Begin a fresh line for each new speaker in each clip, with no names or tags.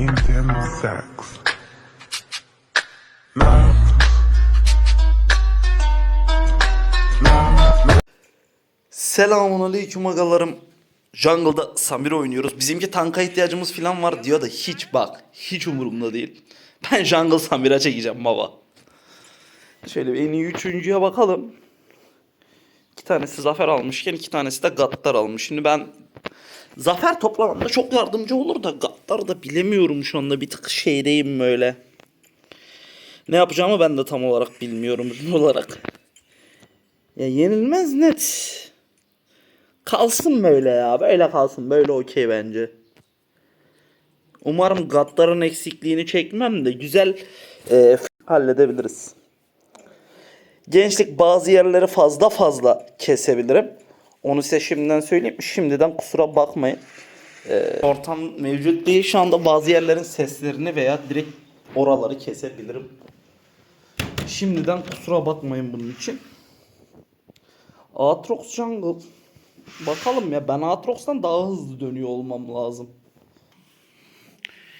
intense sex.
Selamun aleyküm agalarım. Jungle'da Samir oynuyoruz. Bizimki tanka ihtiyacımız falan var diyor da hiç bak. Hiç umurumda değil. Ben Jungle Samir'e çekeceğim baba. Şöyle en iyi üçüncüye bakalım. İki tanesi Zafer almışken iki tanesi de Gattar almış. Şimdi ben Zafer toplamında çok yardımcı olur da Gattar da bilemiyorum şu anda bir tık şeydeyim böyle. Ne yapacağımı ben de tam olarak bilmiyorum ürün olarak. Ya yenilmez net. Kalsın böyle ya. Böyle kalsın. Böyle okey bence. Umarım Gattar'ın eksikliğini çekmem de güzel e, halledebiliriz. Gençlik bazı yerleri fazla fazla kesebilirim. Onu size şimdiden söyleyeyim. Şimdiden kusura bakmayın. E, ortam mevcut değil. Şu anda bazı yerlerin seslerini veya direkt oraları kesebilirim. Şimdiden kusura bakmayın bunun için. Aatrox Jungle. Bakalım ya ben Aatrox'tan daha hızlı dönüyor olmam lazım.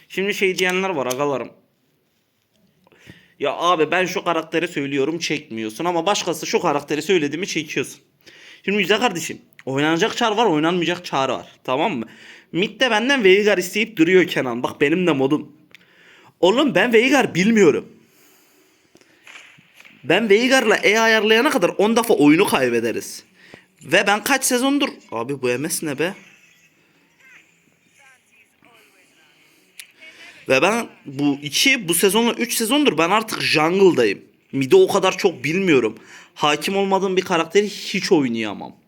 Şimdi şey diyenler var agalarım. Ya abi ben şu karakteri söylüyorum çekmiyorsun ama başkası şu karakteri söyledi mi çekiyorsun. Şimdi güzel kardeşim oynanacak çar var oynanmayacak çar var tamam mı? Mid'de benden Veigar isteyip duruyor Kenan bak benim de modum. Oğlum ben Veigar bilmiyorum. Ben Veigar'la E ayarlayana kadar 10 defa oyunu kaybederiz. Ve ben kaç sezondur... Abi bu MS ne be? Ve ben bu iki bu sezonla 3 sezondur ben artık jungle'dayım. Mid'i o kadar çok bilmiyorum. Hakim olmadığım bir karakteri hiç oynayamam.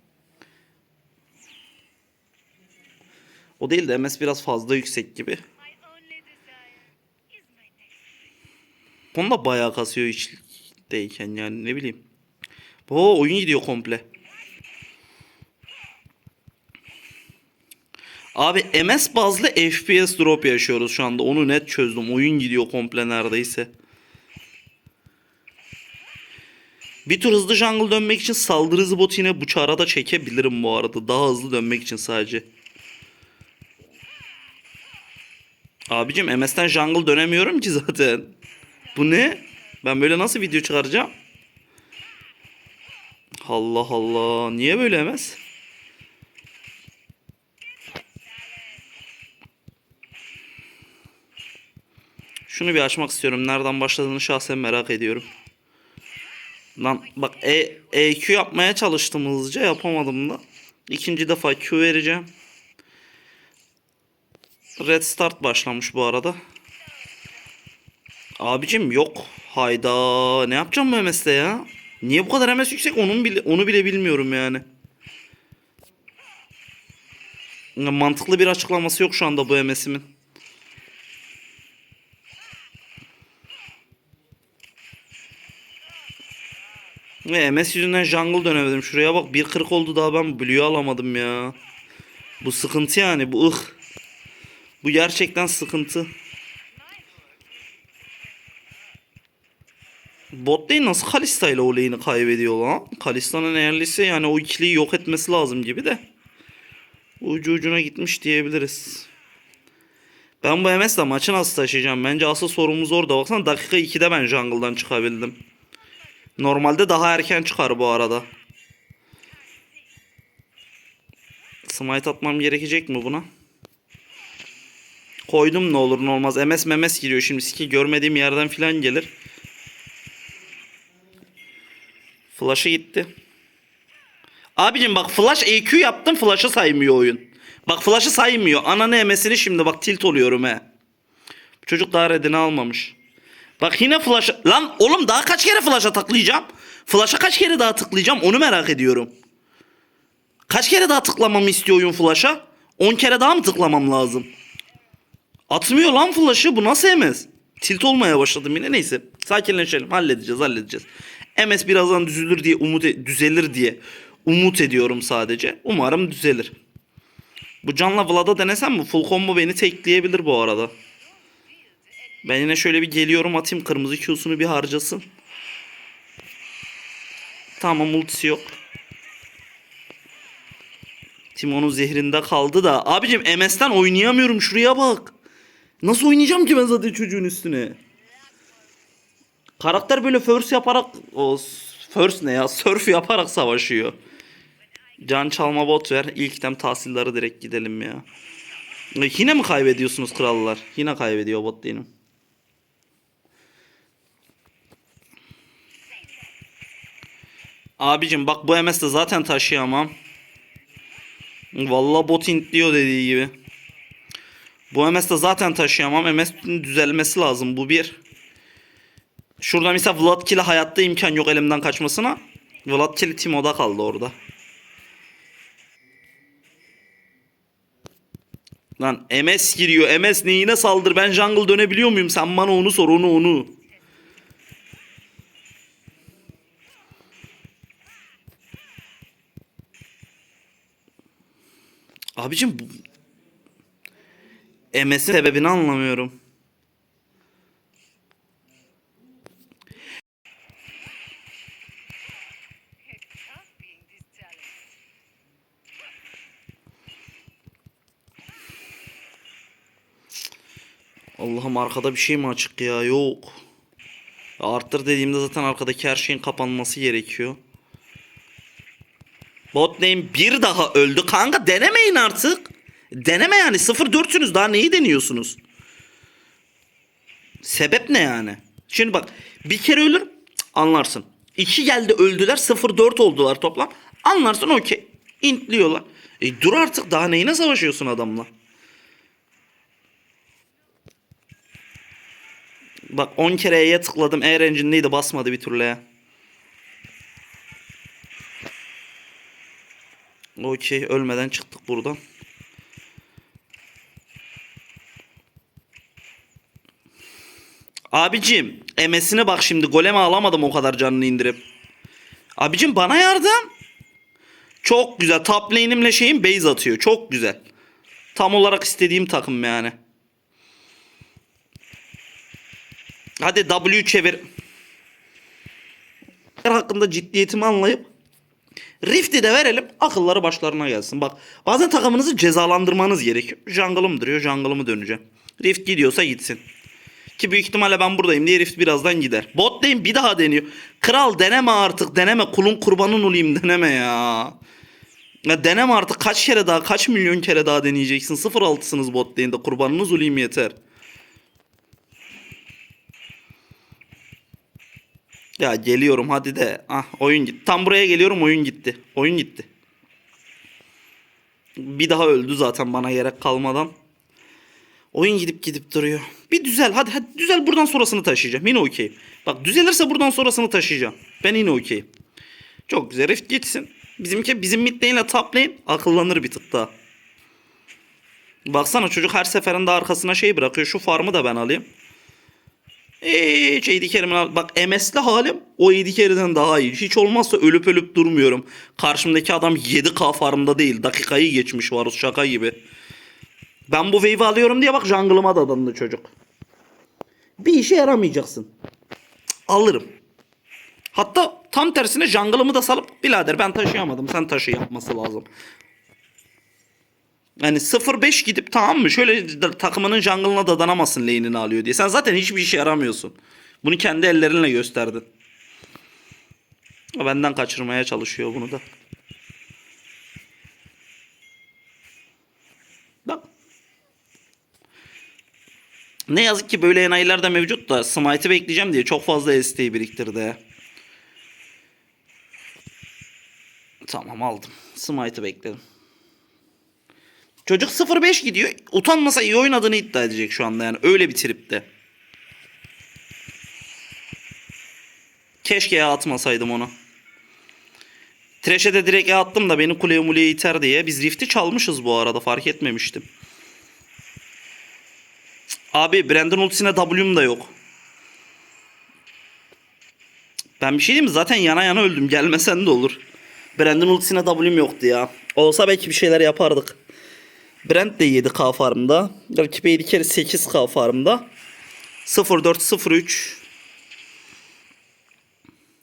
O değil de MS biraz fazla yüksek gibi.
My only desire is my next.
Onu da bayağı kasıyor içteyken yani ne bileyim. Oo oyun gidiyor komple. Abi MS bazlı FPS drop yaşıyoruz şu anda. Onu net çözdüm. Oyun gidiyor komple neredeyse. Bir tur hızlı jungle dönmek için saldırı hızı botu yine bu da çekebilirim bu arada. Daha hızlı dönmek için sadece. Abicim MS'ten jungle dönemiyorum ki zaten. Bu ne? Ben böyle nasıl video çıkaracağım? Allah Allah. Niye böyle emez? Şunu bir açmak istiyorum. Nereden başladığını şahsen merak ediyorum. Lan bak e, EQ yapmaya çalıştım hızlıca yapamadım da. İkinci defa Q vereceğim. Red start başlamış bu arada. Abicim yok. Hayda. Ne yapacağım bu MS'de ya? Niye bu kadar MS yüksek? Onun bile, onu bile bilmiyorum yani. Ya Mantıklı bir açıklaması yok şu anda bu MS'imin. Ve MS yüzünden jungle dönemedim. Şuraya bak 1.40 oldu daha ben Blue'yu alamadım ya. Bu sıkıntı yani bu ıh. Bu gerçekten sıkıntı. Bot değil nasıl Kalista ile o kaybediyor lan? Kalista'nın eğerlisi yani o ikiliyi yok etmesi lazım gibi de. Ucu ucuna gitmiş diyebiliriz. Ben bu MS'le maçı nasıl taşıyacağım? Bence asıl sorumuz orada. Baksana dakika 2'de ben jungle'dan çıkabildim. Normalde daha erken çıkar bu arada. Smite atmam gerekecek mi buna? Koydum ne olur ne olmaz. MS memes giriyor şimdi. Ski görmediğim yerden filan gelir. Flash'ı gitti. Abicim bak flash EQ yaptım flash'ı saymıyor oyun. Bak flash'ı saymıyor. Ananı emesini şimdi bak tilt oluyorum he. Çocuk daha redini almamış. Bak yine flash. Lan oğlum daha kaç kere flash'a tıklayacağım? Flash'a kaç kere daha tıklayacağım onu merak ediyorum. Kaç kere daha tıklamamı istiyor oyun flash'a? 10 kere daha mı tıklamam lazım? Atmıyor lan flash'ı bu nasıl MS? Tilt olmaya başladım yine neyse. Sakinleşelim halledeceğiz halledeceğiz. MS birazdan düzülür diye umut e- düzelir diye umut ediyorum sadece. Umarım düzelir. Bu Can'la Vlad'a denesem mi? Full combo beni tekleyebilir bu arada. Ben yine şöyle bir geliyorum atayım kırmızı Q'sunu bir harcasın. Tamam ultisi yok. Timon'un zehrinde kaldı da. Abicim MS'ten oynayamıyorum şuraya bak. Nasıl oynayacağım ki ben zaten çocuğun üstüne? Karakter böyle first yaparak o first ne ya surf yaparak savaşıyor. Can çalma bot ver. İlk item tahsilleri direkt gidelim ya. E, Yine mi kaybediyorsunuz krallar? Yine kaybediyor bot değilim. Abicim bak bu MS'de zaten taşıyamam. Vallahi bot intliyor dediği gibi. Bu MS'de zaten taşıyamam. MS'in düzelmesi lazım. Bu bir. Şurada mesela Vlad Kill'e hayatta imkan yok elimden kaçmasına. Vlad Kill Timo'da kaldı orada. Lan MS giriyor. MS neyine saldır? Ben jungle dönebiliyor muyum? Sen bana onu sor onu onu. Abicim bu... MS'in sebebini anlamıyorum. Allah'ım arkada bir şey mi açık ya? Yok. Arttır dediğimde zaten arkadaki her şeyin kapanması gerekiyor. Botlane bir daha öldü. Kanka denemeyin artık. Deneme yani. 0-4'sünüz. Daha neyi deniyorsunuz? Sebep ne yani? Şimdi bak bir kere ölür anlarsın. İki geldi öldüler 0-4 oldular toplam. Anlarsın okey. İntliyorlar. E dur artık daha neyine savaşıyorsun adamla? Bak 10 kere E'ye tıkladım. E range'indeydi basmadı bir türlü ya. Okey ölmeden çıktık buradan. Abicim emesine bak şimdi goleme alamadım o kadar canını indirip. Abicim bana yardım. Çok güzel. Top lane'imle şeyim base atıyor. Çok güzel. Tam olarak istediğim takım yani. Hadi W çevir. hakkında ciddiyetimi anlayıp Rift'i de verelim akılları başlarına gelsin. Bak bazen takımınızı cezalandırmanız gerekiyor. Jungle'ım duruyor jungle'ımı döneceğim. Rift gidiyorsa gitsin. Ki büyük ihtimalle ben buradayım diye Rift birazdan gider. Bot lane bir daha deniyor. Kral deneme artık deneme kulun kurbanın olayım deneme ya. Ya deneme artık kaç kere daha kaç milyon kere daha deneyeceksin. 0-6'sınız bot lane'de kurbanınız olayım yeter. Ya geliyorum hadi de. Ah oyun gitti. Tam buraya geliyorum oyun gitti. Oyun gitti. Bir daha öldü zaten bana gerek kalmadan. Oyun gidip gidip duruyor. Bir düzel hadi hadi düzel buradan sonrasını taşıyacağım. Yine okey. Bak düzelirse buradan sonrasını taşıyacağım. Ben yine okey. Çok güzel Rift gitsin. Bizimki bizim mid lane top lane akıllanır bir tık daha. Baksana çocuk her seferinde arkasına şey bırakıyor. Şu farmı da ben alayım. Hiç AD carry'min al- Bak MS'li halim o AD carry'den daha iyi. Hiç olmazsa ölüp ölüp durmuyorum. Karşımdaki adam 7k farmda değil. Dakikayı geçmiş Varus şaka gibi. Ben bu wave'i alıyorum diye bak jungle'ıma da dadandı çocuk. Bir işe yaramayacaksın. Alırım. Hatta tam tersine jungle'ımı da salıp birader ben taşıyamadım sen taşı yapması lazım. Yani 0-5 gidip tamam mı şöyle da- takımının jungle'ına dadanamasın lane'ini alıyor diye. Sen zaten hiçbir işe yaramıyorsun. Bunu kendi ellerinle gösterdin. O benden kaçırmaya çalışıyor bunu da. Ne yazık ki böyle enayiler de mevcut da Smite'ı bekleyeceğim diye çok fazla ST biriktirdi. Tamam aldım. Smite'ı bekledim. Çocuk 0-5 gidiyor. Utanmasa iyi oynadığını iddia edecek şu anda yani. Öyle bir tripte. Keşke ya atmasaydım onu. Trash'e de direkt ya attım da beni kuleye muleye iter diye. Biz Rift'i çalmışız bu arada fark etmemiştim. Abi Brandon ultisine W'm da yok. Ben bir şey diyeyim mi? Zaten yana yana öldüm. Gelmesen de olur. Brandon ultisine W'm yoktu ya. Olsa belki bir şeyler yapardık. Brent de 7k farmda. Rakip AD carry 8k farmda. 0403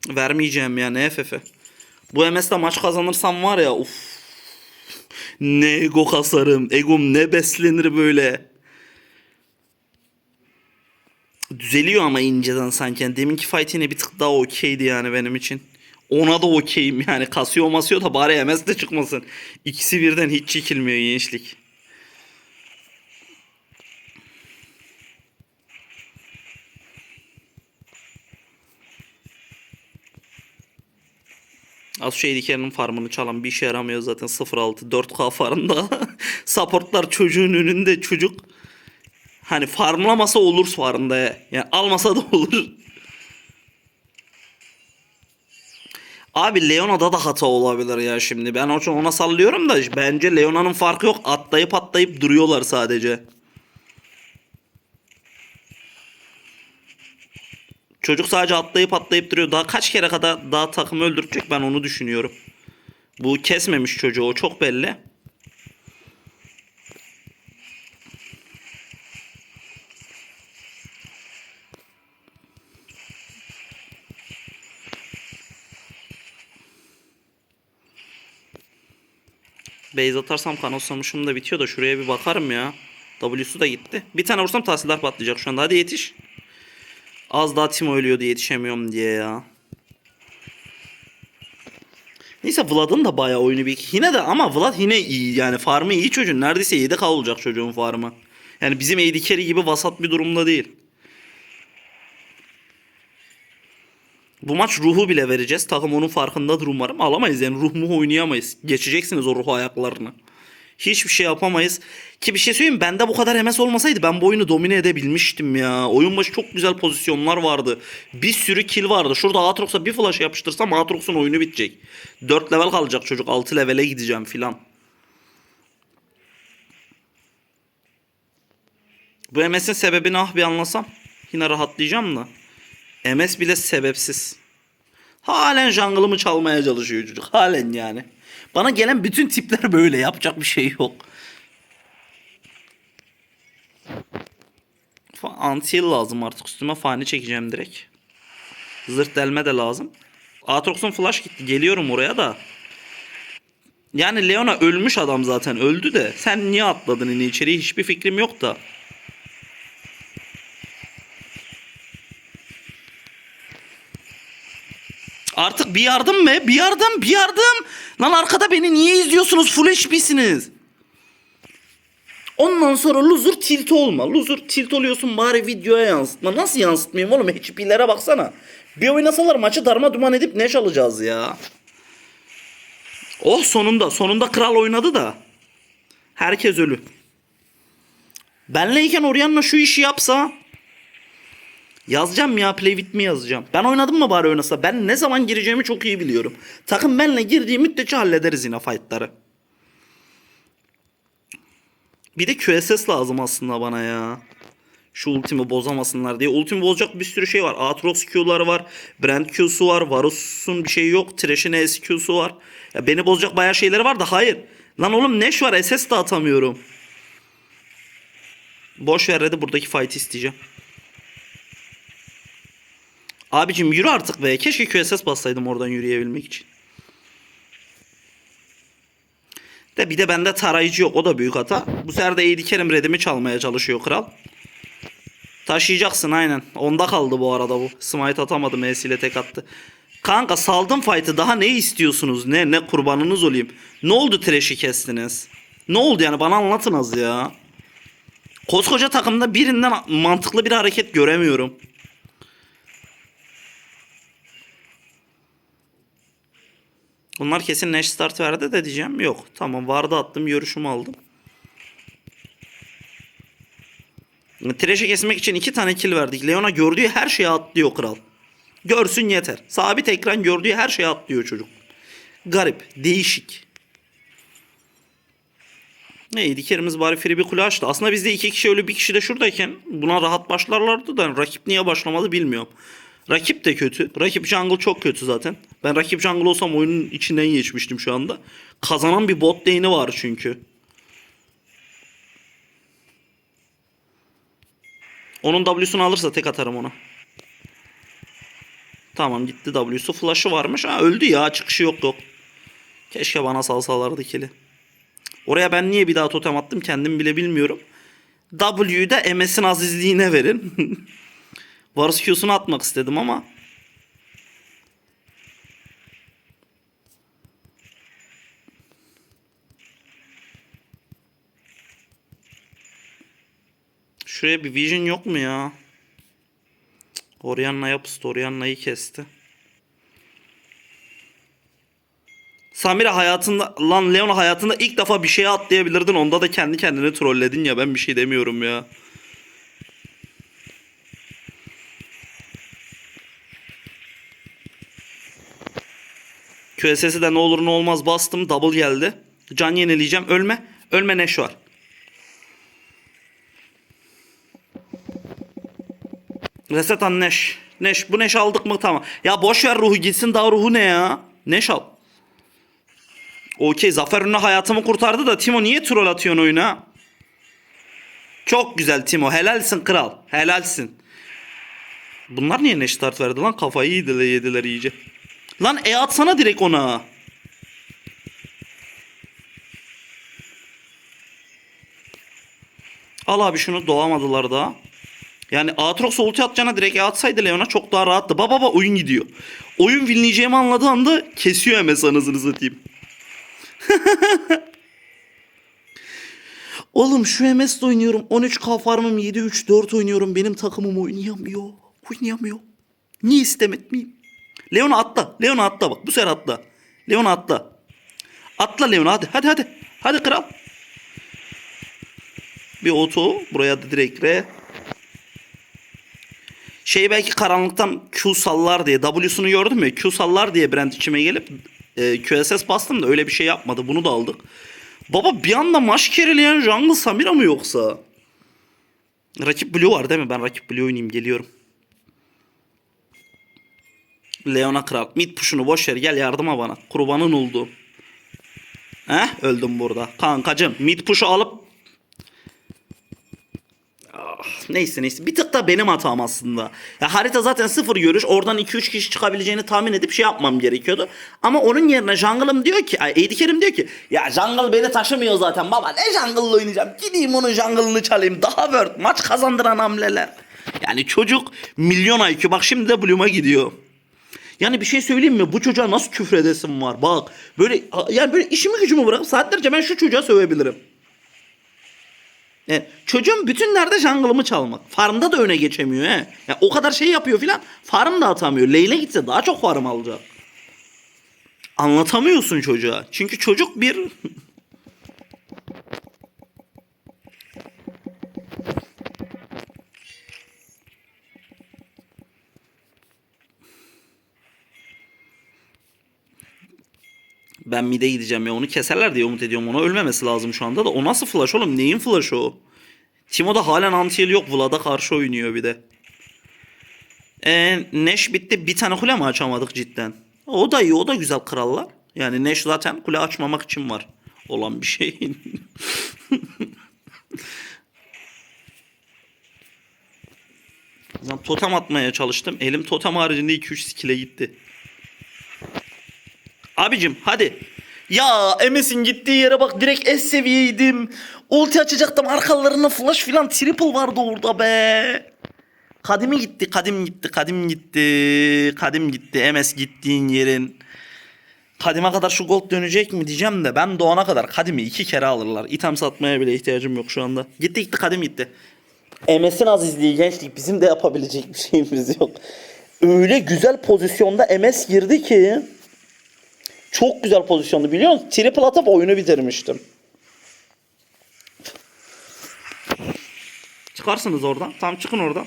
Vermeyeceğim ya ne FF. Bu MS'de maç kazanırsam var ya uf. Ne ego kasarım. Egom ne beslenir böyle. Düzeliyor ama inceden sanki. Yani deminki fight yine bir tık daha okeydi yani benim için. Ona da okeyim yani. Kasıyor masıyor da bari MS de çıkmasın. İkisi birden hiç çekilmiyor gençlik. Az şey Diker'in farmını çalan bir işe yaramıyor zaten 0.6 4K farmda. Supportlar çocuğun önünde çocuk hani farmlamasa olur farmda ya. Yani almasa da olur. Abi Leona'da da hata olabilir ya şimdi. Ben o- ona sallıyorum da bence Leona'nın farkı yok. Atlayıp atlayıp duruyorlar sadece. Çocuk sadece atlayıp atlayıp duruyor. Daha kaç kere kadar daha takımı öldürecek ben onu düşünüyorum. Bu kesmemiş çocuğu o çok belli. Base atarsam kanoslamışım da bitiyor da şuraya bir bakarım ya. W'su da gitti. Bir tane vursam tahsiller patlayacak şu anda. Hadi yetiş. Az daha Timo ölüyordu yetişemiyorum diye ya. Neyse Vlad'ın da bayağı oyunu bir yine de ama Vlad yine iyi yani farmı iyi çocuğun neredeyse 7k olacak çocuğun farmı. Yani bizim AD carry gibi vasat bir durumda değil. Bu maç ruhu bile vereceğiz. Takım onun farkındadır umarım. Alamayız yani ruh mu oynayamayız. Geçeceksiniz o ruh ayaklarını. Hiçbir şey yapamayız. Ki bir şey söyleyeyim bende bu kadar MS olmasaydı ben bu oyunu domine edebilmiştim ya. Oyun başı çok güzel pozisyonlar vardı. Bir sürü kill vardı. Şurada Aatrox'a bir flash yapıştırsam Aatrox'un oyunu bitecek. 4 level kalacak çocuk. 6 levele gideceğim filan. Bu MS'in sebebini ah bir anlasam. Yine rahatlayacağım da. MS bile sebepsiz. Halen jungle'ımı çalmaya çalışıyor çocuk. Halen yani. Bana gelen bütün tipler böyle. Yapacak bir şey yok. Anti-heal lazım artık üstüme. Fani çekeceğim direkt. Zırt delme de lazım. Aatrox'un flash gitti. Geliyorum oraya da. Yani Leona ölmüş adam zaten. Öldü de. Sen niye atladın yine içeriye? Hiçbir fikrim yok da. Artık bir yardım mı? Bir yardım, bir yardım. Lan arkada beni niye izliyorsunuz? Full HP'siniz. Ondan sonra loser tilt olma. Loser tilt oluyorsun bari videoya yansıtma. Nasıl yansıtmayayım oğlum? HP'lere baksana. Bir oynasalar maçı darma duman edip neş alacağız ya. Oh sonunda. Sonunda kral oynadı da. Herkes ölü. Benleyken Orianna şu işi yapsa Yazacağım ya play with yazacağım. Ben oynadım mı bari oynasa? Ben ne zaman gireceğimi çok iyi biliyorum. Takım benle girdiği müddetçe hallederiz yine fightları. Bir de QSS lazım aslında bana ya. Şu ultimi bozamasınlar diye. Ultimi bozacak bir sürü şey var. Aatrox Q'ları var. Brand Q'su var. Varus'un bir şeyi yok. Thresh'in SQ'su var. Ya beni bozacak bayağı şeyleri var da hayır. Lan oğlum Neş var. SS de atamıyorum. Boş ver hadi buradaki fight isteyeceğim. Abicim yürü artık be. Keşke QSS bassaydım oradan yürüyebilmek için. De bir de bende tarayıcı yok. O da büyük hata. Bu sefer de AD Kerim redimi çalmaya çalışıyor kral. Taşıyacaksın aynen. Onda kaldı bu arada bu. Smite atamadı. M'siyle tek attı. Kanka saldım fight'ı. Daha ne istiyorsunuz? Ne ne kurbanınız olayım. Ne oldu Thresh'i kestiniz? Ne oldu yani bana anlatınız ya. Koskoca takımda birinden mantıklı bir hareket göremiyorum. Bunlar kesin Nash start verdi de diyeceğim. Yok. Tamam vardı attım. Görüşümü aldım. Trash'i kesmek için iki tane kill verdik. Leona gördüğü her şeye atlıyor kral. Görsün yeter. Sabit ekran gördüğü her şeye atlıyor çocuk. Garip. Değişik. Neydi kerimiz bari free bir kule açtı. Aslında bizde iki kişi ölü bir kişi de şuradayken buna rahat başlarlardı da rakip niye başlamadı bilmiyorum. Rakip de kötü. Rakip jungle çok kötü zaten. Ben rakip jungle olsam oyunun içinden geçmiştim şu anda. Kazanan bir bot lane'i var çünkü. Onun W'sunu alırsa tek atarım ona. Tamam gitti W'su. Flash'ı varmış. Ha öldü ya. Çıkışı yok yok. Keşke bana salsalardı kili. Oraya ben niye bir daha totem attım kendim bile bilmiyorum. Da MS'in azizliğine verin. Varus Q'sunu atmak istedim ama. Şuraya bir vision yok mu ya? Orianna yapısı Orianna'yı kesti. Samira hayatında lan Leon hayatında ilk defa bir şeye atlayabilirdin. Onda da kendi kendine trolledin ya. Ben bir şey demiyorum ya. QSS'i de ne olur ne olmaz bastım. Double geldi. Can yenileyeceğim. Ölme. Ölme Neş var. Reset an Neş. Neş. Bu Neş aldık mı tamam. Ya boş ver ruhu gitsin daha ruhu ne ya? Neş al. Okey Zafer Ünlü hayatımı kurtardı da Timo niye troll atıyorsun oyuna? Çok güzel Timo. Helalsin kral. Helalsin. Bunlar niye Neş start verdi lan? Kafayı yediler, yediler iyice. Lan e atsana direkt ona. Al abi şunu doğamadılar daha. Yani Aatrox ulti atacağına direkt E atsaydı Leon'a çok daha rahattı. Baba baba oyun gidiyor. Oyun winleyeceğimi anladığı anda kesiyor MS anasını satayım. Oğlum şu MS'de oynuyorum. 13k farmım 7-3-4 oynuyorum. Benim takımım oynayamıyor. Oynayamıyor. Niye istemetmeyeyim? Leon atla. Leon atla bak. Bu sefer atla. Leon atla. Atla Leon hadi. Hadi hadi. Hadi kral. Bir oto. Buraya da direkt re. Şey belki karanlıktan Q sallar diye W'sunu gördüm ya Q sallar diye brand içime gelip e, QSS bastım da öyle bir şey yapmadı. Bunu da aldık. Baba bir anda maç kerileyen jungle Samira mı yoksa? Rakip Blue var değil mi? Ben rakip Blue oynayayım geliyorum. Leona Kral. Mid push'unu boş ver gel yardıma bana. Kurbanın oldu. Heh öldüm burada. Kankacım mid push'u alıp Ah, Neyse neyse. Bir tık da benim hatam aslında. Ya harita zaten sıfır görüş. Oradan 2-3 kişi çıkabileceğini tahmin edip şey yapmam gerekiyordu. Ama onun yerine jungle'ım diyor ki, ay Carry'm diyor ki ya jungle beni taşımıyor zaten baba. Ne jungle'la oynayacağım? Gideyim onun jungle'ını çalayım. Daha word. Maç kazandıran hamleler. Yani çocuk milyon IQ. Bak şimdi de Bloom'a gidiyor. Yani bir şey söyleyeyim mi? Bu çocuğa nasıl küfredesim var? Bak böyle yani böyle işimi gücümü bırakıp saatlerce ben şu çocuğa sövebilirim. Yani çocuğun bütün nerede jungle'ımı çalmak. Farmda da öne geçemiyor he. Ya o kadar şey yapıyor filan. Farm da atamıyor. Lane'e gitse daha çok farm alacak. Anlatamıyorsun çocuğa. Çünkü çocuk bir Ben mide gideceğim ya onu keserler diye umut ediyorum. Ona ölmemesi lazım şu anda da. O nasıl flash oğlum? Neyin flash'ı o? Timo'da halen anti yok. Vlad'a karşı oynuyor bir de. Ee, Neş bitti. Bir tane kule mi açamadık cidden? O da iyi. O da güzel krallar. Yani Neş zaten kule açmamak için var. Olan bir şey. Totem atmaya çalıştım. Elim totem haricinde 2-3 skill'e gitti. Abicim hadi. Ya MS'in gittiği yere bak direkt S seviyeydim. Ulti açacaktım arkalarına flash filan triple vardı orada be. Kadimi gitti, kadim gitti, kadim gitti, kadim gitti. MS gittiğin yerin. Kadime kadar şu gold dönecek mi diyeceğim de ben doğana kadar kadimi iki kere alırlar. İtem satmaya bile ihtiyacım yok şu anda. Gitti gitti kadim gitti. MS'in azizliği gençlik bizim de yapabilecek bir şeyimiz yok. Öyle güzel pozisyonda MS girdi ki. Çok güzel pozisyondu biliyor musun? Triple atıp oyunu bitirmiştim. Çıkarsınız oradan. Tamam çıkın oradan.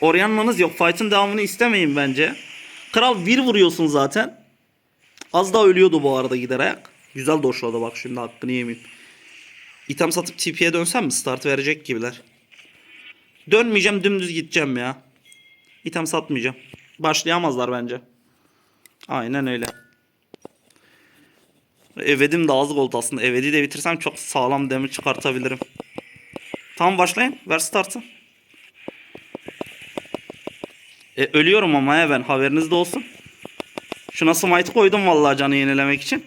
Orianna'nız yok. Fight'ın devamını istemeyin bence. Kral bir vuruyorsun zaten. Az daha ölüyordu bu arada gider ayak. Güzel doşladı bak şimdi hakkını yemeyeyim. İtem satıp TP'ye dönsem mi? Start verecek gibiler. Dönmeyeceğim dümdüz gideceğim ya. İtem satmayacağım. Başlayamazlar bence. Aynen öyle. Evedim de az gold aslında. Evedi de bitirsem çok sağlam demir çıkartabilirim. Tamam başlayın. Ver startı. E, ölüyorum ama ya ben. Haberiniz de olsun. Şuna smite koydum vallahi canı yenilemek için.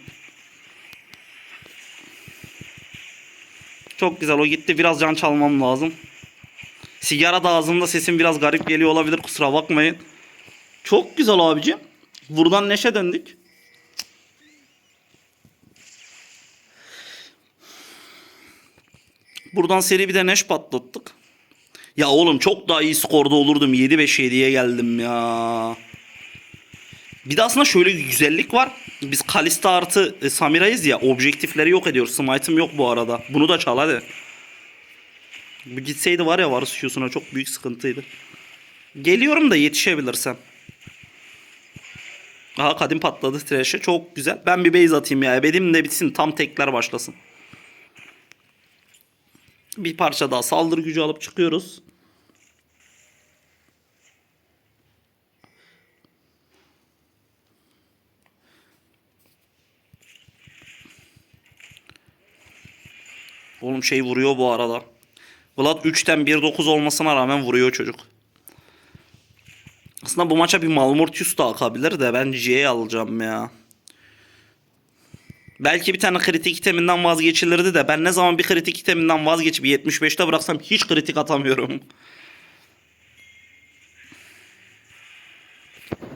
Çok güzel o gitti. Biraz can çalmam lazım. Sigara da ağzımda sesim biraz garip geliyor olabilir kusura bakmayın. Çok güzel abicim. Buradan neşe döndük. Buradan seri bir de neş patlattık. Ya oğlum çok daha iyi skorda olurdum. 7-5-7'ye geldim ya. Bir de aslında şöyle bir güzellik var. Biz Kalista artı e, Samira'yız ya. Objektifleri yok ediyoruz. Smite'ım yok bu arada. Bunu da çal hadi. Bu gitseydi var ya Varus Q'suna çok büyük sıkıntıydı. Geliyorum da yetişebilirsem. Aha kadim patladı Thresh'e. Çok güzel. Ben bir base atayım ya. Ebedim de bitsin. Tam tekler başlasın. Bir parça daha saldırı gücü alıp çıkıyoruz. Oğlum şey vuruyor bu arada. Vlad 3'ten 1-9 olmasına rağmen vuruyor çocuk. Aslında bu maça bir Malmortius da akabilir de ben J'ye alacağım ya. Belki bir tane kritik iteminden vazgeçilirdi de ben ne zaman bir kritik iteminden vazgeçip 75'te bıraksam hiç kritik atamıyorum.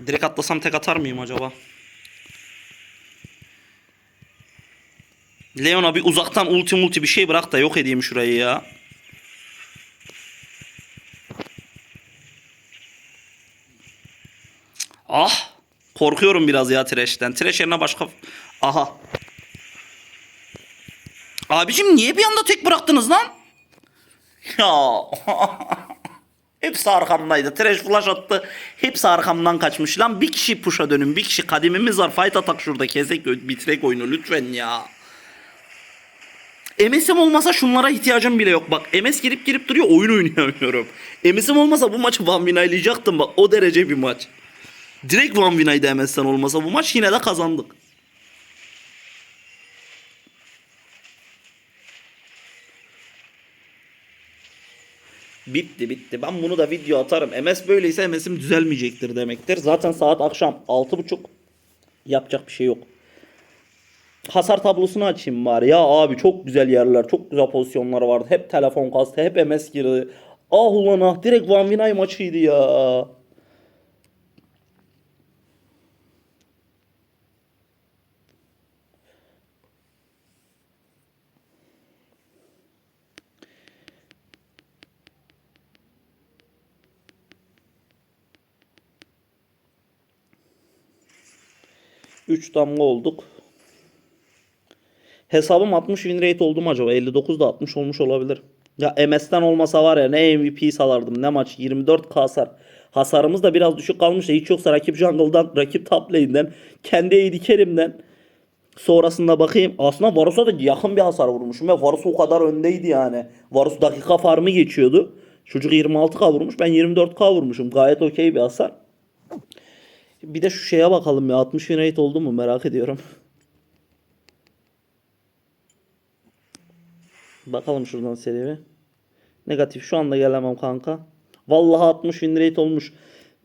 Direkt atlasam tek atar mıyım acaba? Leon'a bir uzaktan ulti multi bir şey bırak da yok edeyim şurayı ya. Ah! Korkuyorum biraz ya Thresh'ten. Thresh yerine başka... Aha. Abicim niye bir anda tek bıraktınız lan? Ya. Hepsi arkamdaydı. Trash flash attı. Hepsi arkamdan kaçmış. Lan bir kişi push'a dönün. Bir kişi kadimimiz var. Fight atak şurada. Kesek bitirek oyunu lütfen ya. MS'im olmasa şunlara ihtiyacım bile yok. Bak MS girip girip duruyor oyun oynayamıyorum. MS'im olmasa bu maçı win'aylayacaktım bak. O derece bir maç. Direkt one win'aydı MS'ten olmasa bu maç yine de kazandık. Bitti bitti. Ben bunu da video atarım. MS böyleyse MS'im düzelmeyecektir demektir. Zaten saat akşam 6.30. Yapacak bir şey yok. Hasar tablosunu açayım bari. Ya abi çok güzel yerler, çok güzel pozisyonlar vardı. Hep telefon kastı, hep MS girdi. Ah ulan ah direkt Van Vinay maçıydı ya. Üç damga olduk. Hesabım 60 win rate oldu mu acaba? 59 da 60 olmuş olabilir. Ya MS'den olmasa var ya ne MVP salardım ne maç 24k hasar. Hasarımız da biraz düşük kalmış da hiç yoksa rakip jungle'dan, rakip top lane'den, kendi AD carry'imden sonrasında bakayım. Aslında Varus'a da yakın bir hasar vurmuşum ve Varus o kadar öndeydi yani. Varus dakika farmı geçiyordu. Çocuk 26k vurmuş ben 24k vurmuşum. Gayet okey bir hasar. Bir de şu şeye bakalım ya 60 win rate oldu mu merak ediyorum. Bakalım şuradan seri bir. Negatif şu anda gelemem kanka. Vallahi 60 win rate olmuş.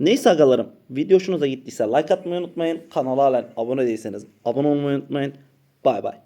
Neyse agalarım. Video hoşunuza gittiyse like atmayı unutmayın. Kanala halen abone değilseniz abone olmayı unutmayın. Bay bay.